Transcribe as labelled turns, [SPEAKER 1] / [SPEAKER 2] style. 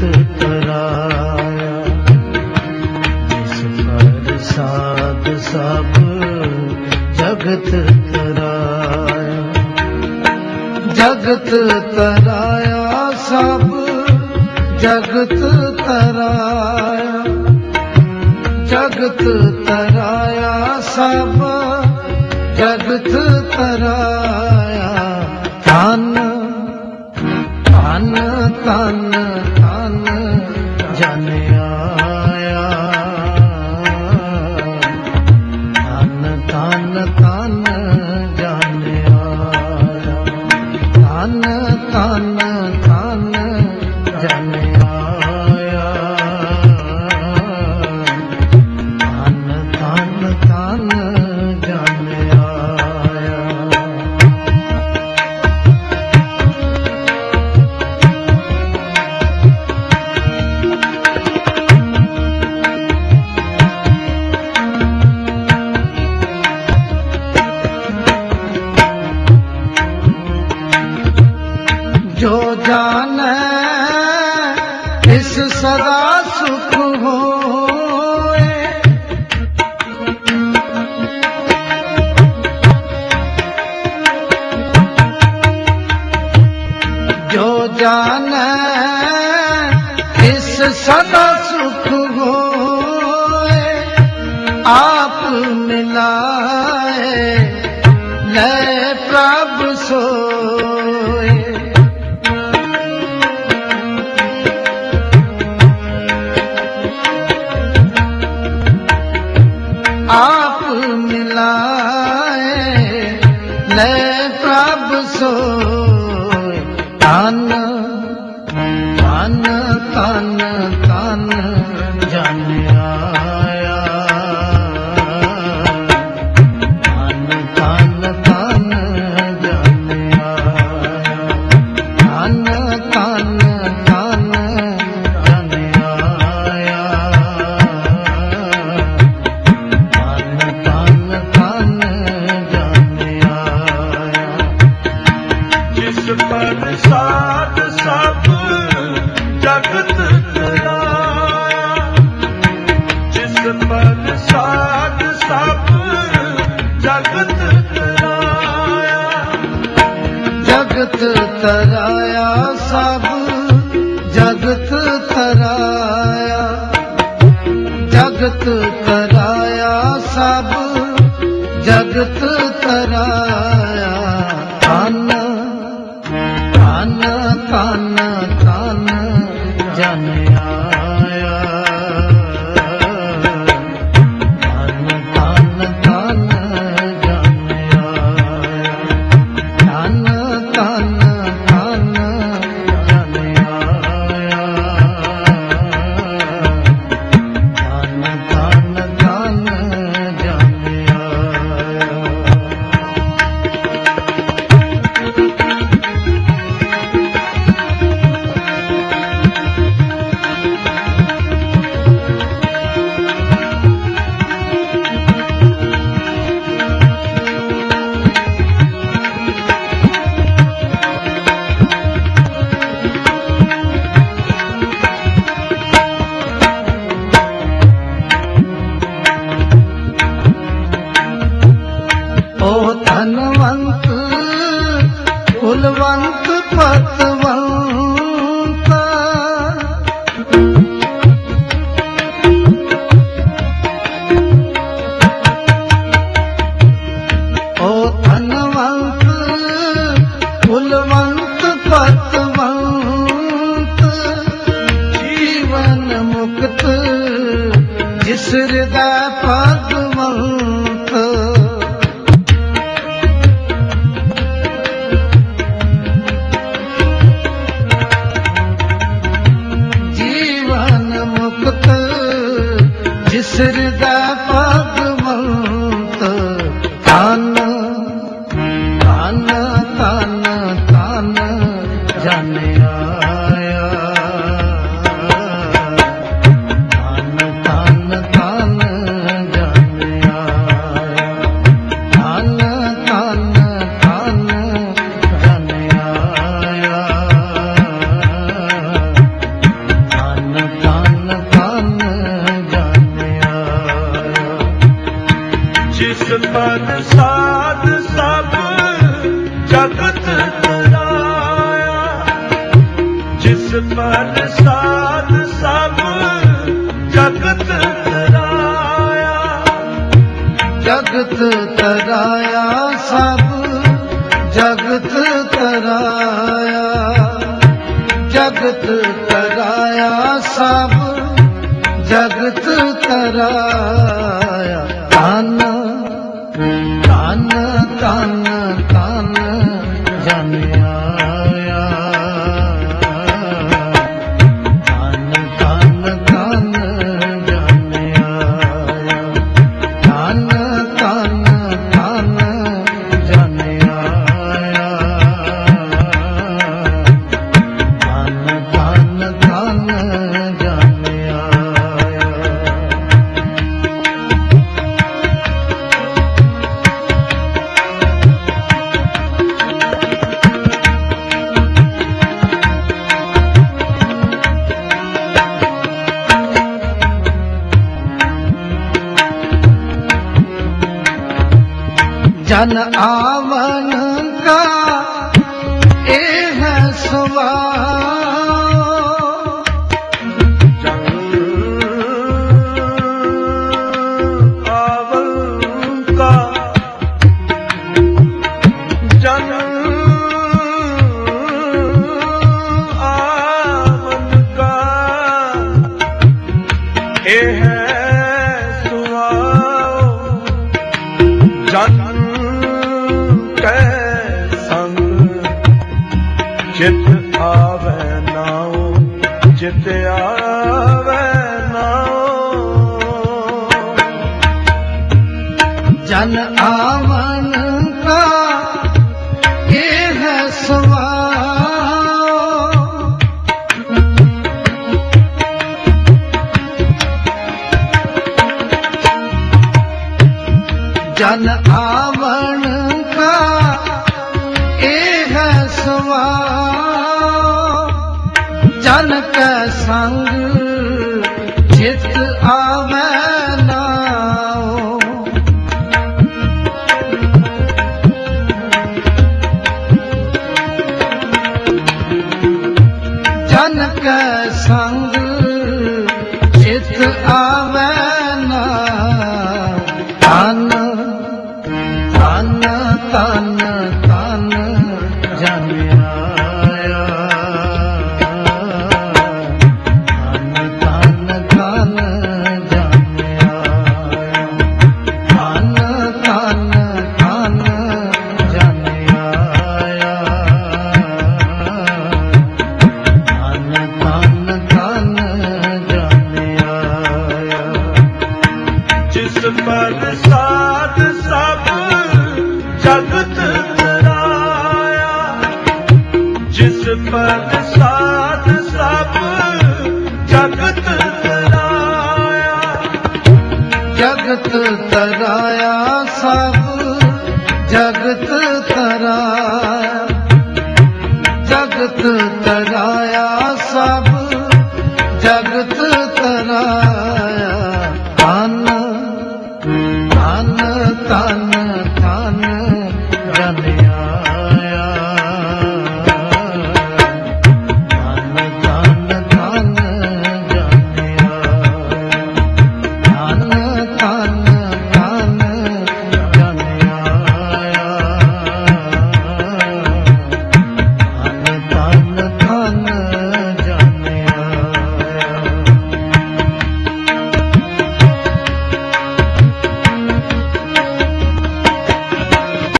[SPEAKER 1] ਜਗਤ ਤਰਾਇਆ। ਜਿਸ ਸਭ ਜਗਤ ਤਰਾਇਆ। ਜਗਤ ਤਰਾਇਆ ਸਭ ਜਗਤ ਤਰਾਇਆ। ਜਗਤ ਤਰਾਇਆ ਸਭ ਜਗਤ ਤਰਾਇਆ। ਧਨ ਧਨ ਧਨ सदा सुख हो जो जान इस सदा सुख हो मिल ਲੈ ਪ੍ਰਭ ਸੋਏ ਤਨ ਤਨ ਤਨ
[SPEAKER 2] ਜਗਤ ਤਰਾਇਆ ਸਭ ਜਗਤ ਤਰਾਇਆ।
[SPEAKER 1] ਜਗਤ ਤਰਾਇਆ ਸਭ ਜਗਤ ਤਰਾਇਆ। जाने ਜਗਤ ਤਰਾਇਆ
[SPEAKER 2] ਸਭ ਜਗਤ ਤਰਾਇਆ।
[SPEAKER 1] ਜਗਤ ਤਰਾਇਆ ਸਭ ਜਗਤ ਤਰਾਇਆ।
[SPEAKER 2] ਧਨ ਧਨ ਧਨ जन आवन ਚਿਤ ਆਵੇ ਨਾਉ ਚਿਤ ਆਵੇ ਨਾਉ।
[SPEAKER 1] ਜਨ ਆਵਨ ਕਾ ਇਹ ਹੈ ਸਵਾ ਜਨ ਆਵਨ
[SPEAKER 2] நான் ਜਗਤ ਤਰਾਇਆ ਸਭ ਜਗਤ ਤਰਾਇਆ।
[SPEAKER 1] ਜਗਤ ਤਰਾਇਆ ਸਭ ਜਗਤ ਤਰਾਇਆ।